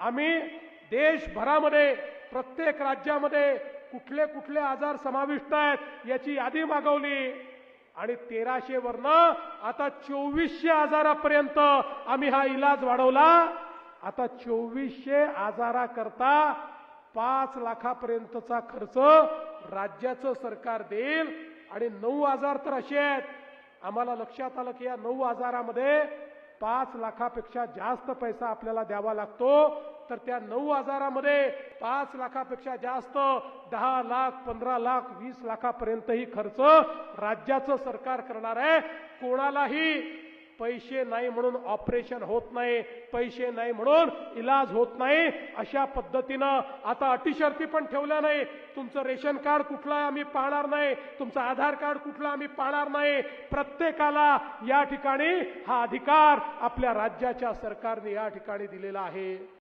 आम्ही देशभरामध्ये प्रत्येक राज्यामध्ये कुठले कुठले आजार समाविष्ट आहेत याची यादी मागवली. आणि तेराशे वरनं आता चोवीसशे आजारापर्यंत आम्ही हा इलाज वाढवला. आता चोवीसशे आजाराकरता पाच लाखापर्यंतचा खर्च राज्याचं सरकार देईल. आणि नऊ आजार तर असे आहेत. आम्हाला लक्षात आलं की या नऊ आजारामध्ये पाच लाखापेक्षा जास्त पैसा आपल्याला द्यावा लागतो. तर त्या नऊ हजारामध्ये पाच लाखापेक्षा जास्त दहा लाख पंधरा लाख वीस लाखापर्यंतही खर्च राज्याचं सरकार करणार आहे. कोणालाही पैसे नाही म्हणून ऑपरेशन होत नाही पैसे नाही म्हणून इलाज होत नाही अशा पद्धतीनं आता अटीशर्ती पण ठेवल्या नाही. तुमचं रेशन कार्ड कुठलं आहे आम्ही पाहणार नाही तुमचं आधार कार्ड कुठलं आम्ही पाहणार नाही. प्रत्येकाला या ठिकाणी हा अधिकार आपल्या राज्याच्या सरकारने या ठिकाणी दिलेला आहे.